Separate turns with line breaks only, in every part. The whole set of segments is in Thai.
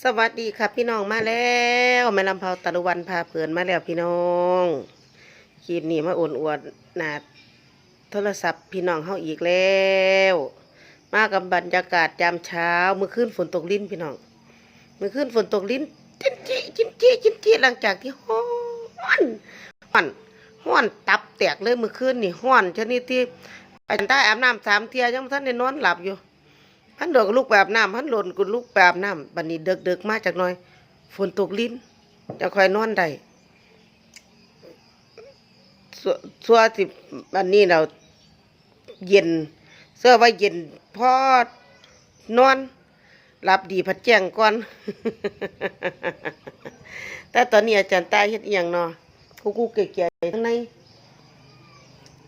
สวัสดีครับพี่น้องมาแล้วแม่ลำเผาตะลุวันพาเพลินมาแล้วพี่น้องคลิปนี้มาอวนอวดหนาโทรศัพท์พี่น้องเฮาอีกแล้ว มากับบรรยากาศยามเช้าเมื่อคืนฝนตกลิ้นพี่น้อง เมื่อคืนฝนตกลิ้นจิ้มจี้จิ้มจี้จิ้มจี้หลังจากที่ฮ้อนฮ้อนฮ้อนตับแตกเลยเมื่อคืนนี่ฮ้อนชนิดที่อาจารย์ได้อาบน้ำสามเทียยังท่านได้นอนหลับอยู่ พันโดดก็ลูกแบบน้ำพันหล่นก็ลูกแบบน้ำบัดนี้เดึกเดึกมาจากน้อย ฝนตกลิ้นจะคอยนอนได้สัวสัวสิอันนี้เราเย็นเสื้อว่าเย็นพอนอนหลับดีพัดแจงก่อน แต่ตอนนี้อาจารย์ตายเฮ็ดอหย่างเนาะกูกูเก๋ๆข้งใน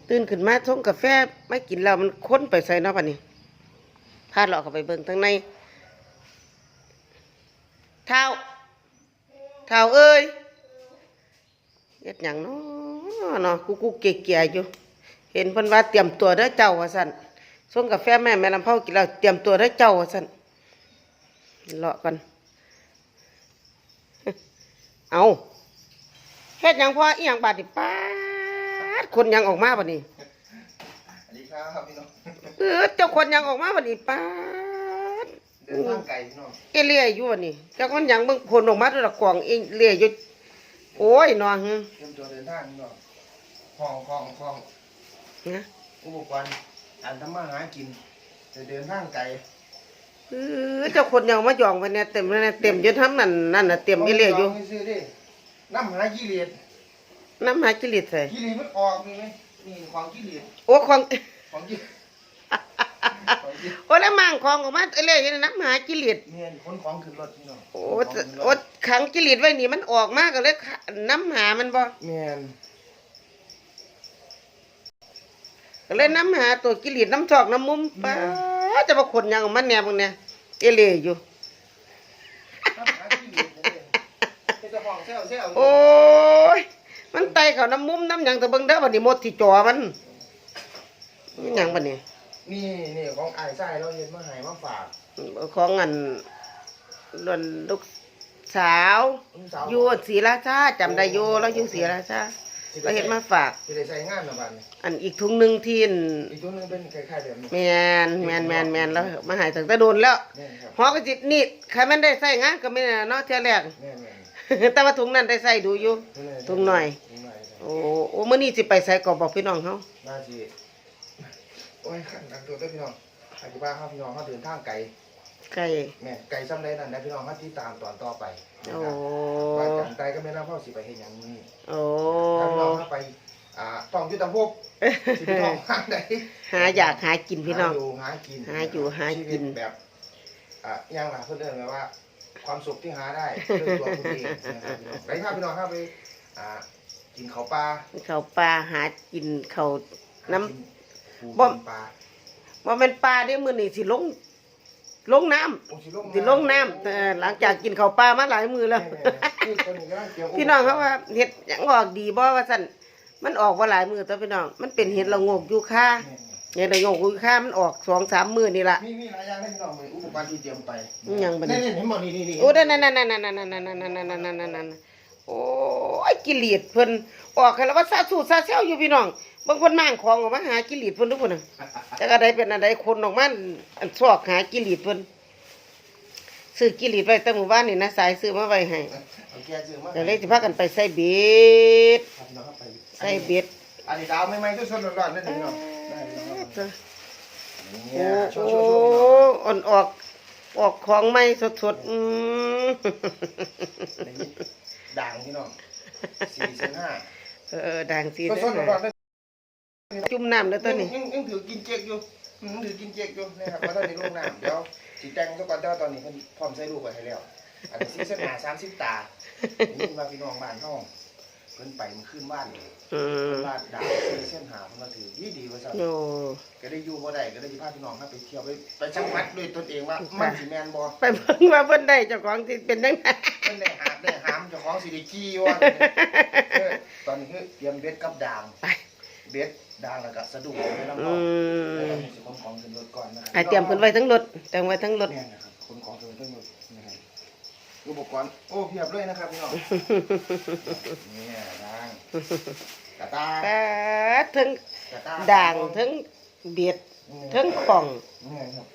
ตื่นขึ้นมาชงกาแฟไม่กินแล้วมันค้นไปใส่เนาะปะนี้ พาเลาะเข้าไปเบิ่งทั้งในเท้าเท้าเอ้ยเฮ็ดหยังเนาะเนาะกูกูเกียๆอยู่เห็นเพิ่นว่าเตรียมตัวเด้อเจ้าว่าซั่นส่งกาแฟแม่แม่ลำเผากินแล้วเตรียมตัวเด้อเจ้าว่าซั่นเลาะกันเอาเฮ็ดหยังพ่ออีหยังบาดนี่ป๊าดคนหยังออกมาบัดนี้
สวัสดี ครับพี่น้อง
เออเจ้าคนหยังออกมาบัดนี้ป๊าด
เดินทางไกลพี่น้อง
เอเลี่ยอยู่วันนี้จากมันหยังเบิ่งผลออกมาตัวละกล่องเอเลี่ยอยู่โอ้ยนอหึ
เตรียมตัวเดินทางพี่น้องคลองคลองคลอง
นะ
อุปกรณ์การทำมาหากินจะเดินทางไกล
เออเจ้าคนหยังมาหยองไปเนี่ยเต็มเลยนะเต็มอยู่ทั้งนั้นนั่นน่ะเต็มเอเลี่ยอยู่
ไม่ซื้อดิน้ำหากิเลส
น้ำหากิเลสใส่
กิเลสมันออกนี่ไหมนี่ของกิเลส
โอ้ของ
ของกิของกิ
โอ้แล้วมั่งของออกมาเอเลี่ยอยู่ในน้ำหากิเลส
เนี่ยคนของขึ้นรถพี่น้อง
โอ้
ขนของขึ้นร
โอ้
ถ
ขังกิเลสไว้นี่มันออกมาก็เลยขะน้ำหามันบ่
แม่น
ก็เลยน้ำหาตัวกิเลสน้ำชอกน้ำมุมป้าจะมาขนหยังออกมาแนวพวกเนี่ยเอเลี่ยอยู่
น้ำหากิเลสเนี่ยเป็นเจ้าของเซลล์เซลล์
โอ้ยมันไตเขาน้ำมุมน้ำหยังแต่เบิ่งเด้อบัดนี้หมดที่จอมันนี่ หยังบัดนี้
นี่นี่ของไอ้ไส้เราเห็นมาให้มาฝาก
ของอันลวนลูกสาว
ลูกสาว
อยู่ศรีราชาจำได้อยู่แล้วอยู่ศรีราชาเราเห็นมาฝาก
จะได้ใช้งานนะบัดนี้
อันอีกถุงหนึ่งที่อัน
อีกตัวหนึงเป็นคล้ายๆแบบนี้
แมนแมนแมนแมนแล้วมาใหายตั้งแต่โดนแล้ว
แม่นครับ
หอกระจิตนี่ใครมันได้ใส่งานก็ไม่แน่เนาะเท่าแรก
แม่นแม่น
แต่ว่าถุงนั้นได้ใส่ดูอยู่ ถุงหน่อย
ถุงหน่อยครับ
โอ้โอ้มื้อนี้สิไปใส่ก็บอกพี่น้องเฮา
น่าจี โอ้ยขันกันตัวด้วยพี่น้องอธิบายครับพี่น้องเขาเดินทางไกล
ไก่
แม่ไกลซ้ำใดนั่นนะพี่น้องเขาที่ตามตอนต่อไปนะ
โอ้
ครับว่าจันไกลก็ไม่น่าพ่อสิไปเห็นอย่างนี้
โอ้
ถ้าพี่น้องเข้าไปอ่าต้องยุทธภพสิพี่น้องทางใด
หาอยากหากินพี่น้อง
หาอยู่หากิน
หาอยู่หากิน
ชีวิตแบบอะย่างหลักเพื่อนเดินไว้ว่า ความสุขที่หาได้ด้วยตัวคุณเองนะครับพี่น้องไปครับพี่น้องครับไปอ่ากินข้าวปลา
เขาวปลาหากินเขาวน้ำ
กิ ปู
บ่
กินปลา
ว่าเป็นปลาได้มื้อนี้สิลง ลงน้ำ
โอ้สิลง
สิลงน้ำเออหลังจากกินข้าวปลามาหลายมื้อแล้ว
แม่ๆๆนี่ตัวนี้กำลังเตรียม
พี่น้องเขาว่าเห็ดหยังออกดีบ่ว่าซั่นมันออกว่าหลายมื้อตัวพี่น้อง มันเป็นเห็ดละโงกอยู่ค่า
แม่ๆ
เห็ดละโงกอยู่ค่ามันออกสองสามมื้อนี่ล่ะ
มีมีหลายอย่างให้พี่น้องเลยอุปกรณ์ที่เตรียมไป
อิหยังบัดนี้
นี่ๆเห็นบ่นี่นี่นี่
โอ้นั่นนั่นนั่นนั่นนั่นนั่นนั่นนั่นนั่นนั่นนั่นนั่นโอ้ยกิเลสเพิ่นออกให้แล้วว่าซาสูซาเซลอยู่พี่น้อง บางคนมั่งของออกมาหากิเลสเพิ่นทุกคนน่ะแต่ก็ได้เป็นอันใดคนออกมาอันซอกหากิเลสเพิ่นซื้อกิเลสไว้แต่หมู่บ้านนี่นะสายซื้อมาไว้ให้
เอาแก้ซื้อมา
ก็เลยสิพากันไปใส่เบ็ด
ครับพี่น้องครับไป
ใส่เบ็ด
อันนี้ดาวไม่ไม่ๆสดๆร้อนๆนั่นเองพี่น้องได้พี่น้องครับ
โอ้
เนี่ยโช
โอ้
ว์ๆๆพี่น้อง
อ่อนออกออกของใหม่สดๆอืม
นี่ด่างพี่น้องสี่สิบห้า
เออด่างสี
สดๆร้อนๆนั่น
จุ่มน้ำแล้วตัวนี้
ยังยังถือกินเจ๊กอยู่ยังถือกินเจ๊กอยู่นะครับมาตอนนี้ลงน้ำเดี๋ยวสีแดงก็ก่อนแต่ว่าตอนนี้เพิ่นพร้อมใส่ลูกไว้ให้แล้ว อันนี้ซีซั่นหาสามสิบตานี่มาพี่น้องบ้านห้องเพิ่นไปมันขึ้นบ้านเลย
อืม
บ้านดาวซีซั่นหาเพิ่นมาถือดีดีว่าซั่น
โอ้
ก็ได้อยู่บ่ได้ก็ได้สิพาพี่น้องครับไปเที่ยวไปไปชักมัดด้วยตนเองว่ามันสิแม่นบ่
ไปเบิ่งว่าเพิ่นได้เจ้าของที่เป็นจังไง
เพิ่นได้หาบได้หามเจ้าของสิได้จี้ว่าเออตอนนี้คือเตรียมเบ็ดกับดาง
ไป
เบ็ดดางแล้วก็สะดุ้งในลำ
อื
คอแล้ว
ม
ก็สิขนของขึ้นรถก่อนนะครั
ไอเตรียมเพิ่นไว้ทั้งรถเตรียมไว้ทั้งรถ
เนี่ยนะครับขนของขึ้นรถทั้งหมดนะครับอุปกรณ์โอ้เพียบเลยนะครับพี่น้องเนี่ยด่างกระตา
แป๊ดทั้ง
กระตา
ด่างทั้งเบียดทั้งของ
เนี่ยครับ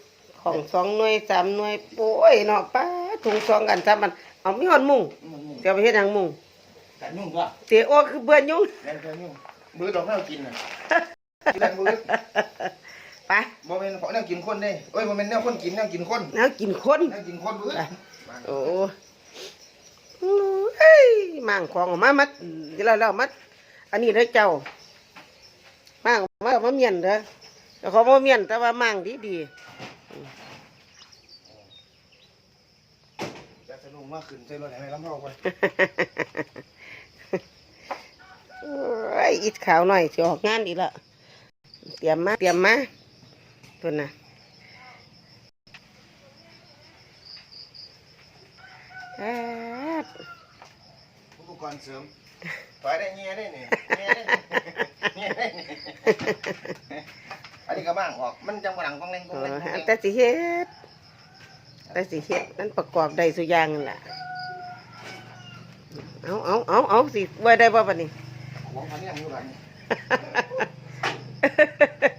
ของสองหน่วยสามหน่วยโป้ยเนาะป้าถุงสองกันสามมันเอามีหอนมุง
มันนี่
จะเอาไปเฮ็ดหยังมุง
กัดยุ่งก็
เสียโอ้คือเบื่อยุ่ง
แม่นกัดยุ่ง มือดอกแนวกินน่ะกินแรงมือ
ไป
บ่แม่นของแนวกินคนเด้เอ้ยบ่แม่นแนวคนกินแนวกินคน
แล้วกินคน
แนวกินคนมือ
โอ้เฮ้ยมั่งของออกมามัดแล้วแล้วมัด อันนี้เด้อเจ้ามั่งมามาเมียนเด้อแต่เขาบ่เมียนแต่ว่ามั่งดีดี
จะสนุกมากขึ้นใส่รถให้แม่ลำเผาก่อน
ๆโอ้ยอิดขาวหน่อยสิออกงานอีกและเตรียมมาเตรียมมาเพิ่นน่ะครับ
อุปกรณ์เสริมถอยได้เงี้ยได้นี่เงี้ยได้เงี้ยได้นี่อันนี้ก็บ้างออกมันจังบ่ดังกองแรงก
เอ
องแรง
อก
องแรง
แต่สิเฮ็ดแต่สิเฮ็ดนั่นประกอบได้สุอย่างนั่นล่ะเอาเอาเอาเอาสิไว้ได้บ่บัดนี้
ของพันยังอยู่หลัง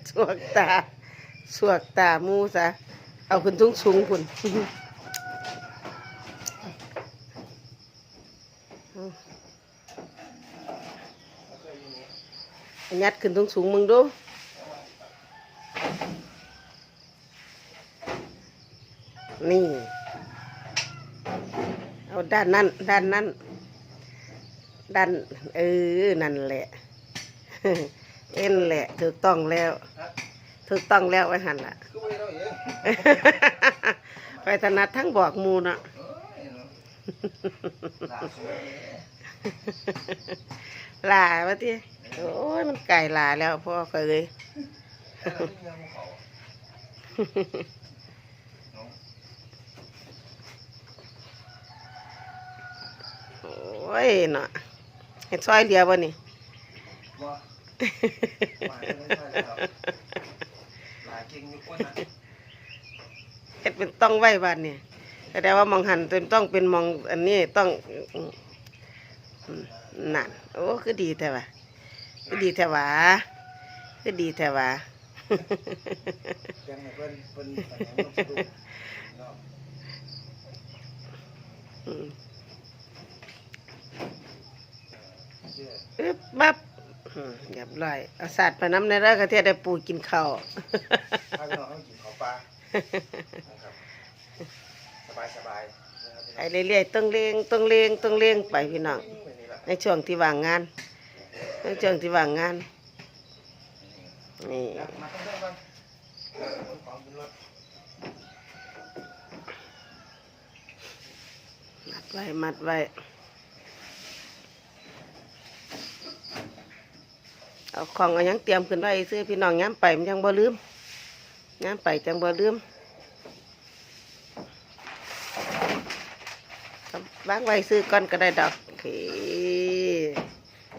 สวกตาสวกตามูซะเอาขึ้นสูงสูงๆพุ่นยัดขึ้นสูงสูงมึงดูนี่ เอาด้านนั้น ด้านนั้น ด้านเออ นั่นแหละ เอ็นแหละ ถูกต้องแล้ว ถูกต้องแล้วไว้หันละ
ไป
ถนัดทั้งบอกมูนะ
เอ้ยเนาะลาสุด
ลาวะที่โอ้ยมันไก่ลาแล้วพ่อเคยโอ้ยเนาะ เห็ดซอยเดียวบ่นี่
ว่ามาไม่ใช่แล้วหลายเก่งอยู่คนน่ะ
เห็ดเป็นต้องไว้บ้านนี่แต่ว่ามองหันเป็นต้องเป็นมองอันนี้ต้องอืมนั่นโอ้คือดีแท้วะคือดีแท้วะคือดีแท้วะ
ยังไงเพิ่นเพิ่นอันนั้นมันสะดุ้งเนาะ
อืม
เชื่อ
อึ๊บบับอืมเรียบร้อยเอาสัตว์ไปน้ำในเรื่องกระเทียได้ปูกินข้าว
ถ้าพี่น้องต้องกินข้าวปลานะครับสบายสบายๆนะครับพี่
ไป
น้อง
เรื่อยๆต้องเลี้ยงต้องเลี้ยงต้องเลี้ยงไปพี่น้อง
แบบนี้ล่ะ
ในช่วงที่ว่างงาน ในช่วงที่ว่างงาน นี่
อยากมาต้องเริ่มกันขนของขึ้นรถ
มัดไว้ มัดไว้ เอาของเอาหยังเตรียมขึ้นไว้ซื้อพี่น้องย้ำไปมันยังบ่ลืมย้ำไปจังบ่ลืมวางไว้ซื้อก่อนก็ได้ดอกโอเค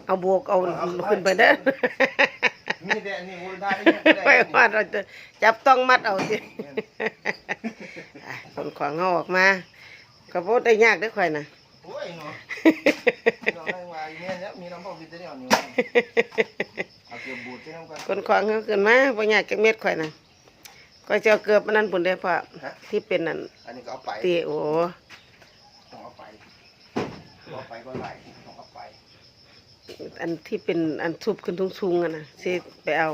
เอาบวกเอาขึ้นไปเด้อ
มีแต่อันนี้วนได้
ไปว่าเราจะจับต้องมัดเอาสิอะคนของเอาออกมาก็บ่ได้ยากเด้อข่อยน่ะ
โอ้ยเนาะ น้องให้วายเนี่ยแล้วมีน้ำพ่อพิจารณาอยู่เอาเกือบบูดใช่ไหมกัน
คนของเขาขึ้นมาบ่ยากจักเม็ดข่อยน่ะข่อยจะเอาเกือบมันนั้นพุ่นเด้อพ่อ
ฮะ
ที่เป็นนั่น
อันนี้ก็เอาไป
ตีโอ
ต้องเอาไปเอาไปก็ไหลต้องเอาไป
อันที่เป็นอันทุบขึ้นสูงๆอะนะสิไปเอา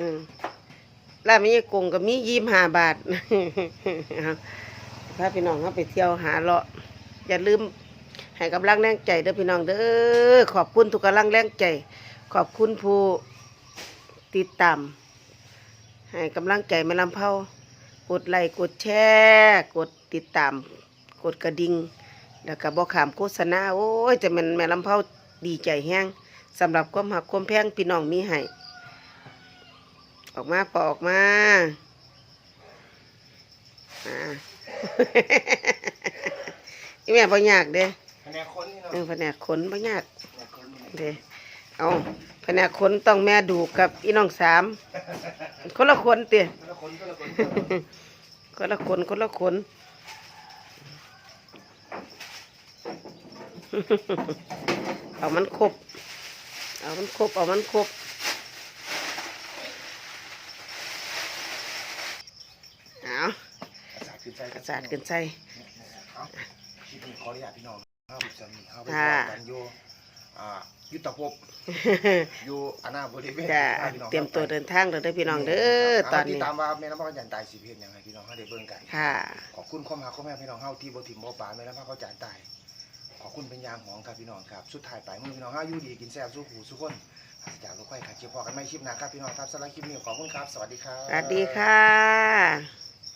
อืมแล้วมีกงก็มียี่ห้าบาทเอาพาพี่น้องเขาไปเที่ยวหาเลาะอย่าลืม ให้กำลังแรงใจเด้อพี่น้องเด้อขอบคุณทุกกำลังแรงใจ ขอบคุณผู้ติดตามให้กำลังใจแม่ลำเผากดไลค์กดแชร์กดติดตาม กดกระดิ่งแล้วก็บอกขามโฆษณาโอ้ยจะแม่นแม่ลำเผาดีใจแห้งสำหรับความหักความแพงพี่น้องมีให้ออกมาปอออกมาอ่า นี่แม่บ่ยากเด้
นนคนนี่เนาะ
เออแผนกขนบ่ยาก
คะแนนคนนี่
เด้เอาแผนกขนต้องแม่ดูกับอีน้องสามคนละคนเตี้ย
คนละคนคนละคน
คนละคนคนละคน เอามันครบ เอามันครบ เอามันครบ เอา
กระสาดขึ้นใจ
กระสาดกันใจ
เอาคลิปนี้ขออนุญาตพี่น้อง เฮาจะมีเฮาไป
ค่ะ
บอกกันอยู่อ่ายุทธภพอยู่อนาบริเวณ
จะ
ให้พี่น้อง
เตรียมตัวเดินทางเด้อเด้อพี่น้องเด้อตอน
ที่
นี้
ตามว่าแม่น้ำพระจันทร์ตายสิเพียนยังไงพี่น้องเฮาได้เบิ่งกัน
ค่ะ
ขอบคุณความหาความแม่พี่น้องเฮาที่บ่ถิ่มบ่ปาแม่น้ำพระจันทร์ตายขอบคุณเป็นยามของครับพี่น้องครับสุดท้ายไปมือพี่น้องเฮาอยู่ดีกินแซ่บสู้หูสู้คนจากลูกไข่ขัดเจียวพอกันไม่คลิปหนะครับพี่น้องครับสำหรับคลิปนี้ขอบคุณครับ สวัสดีครับ
สวัสดีค่ะ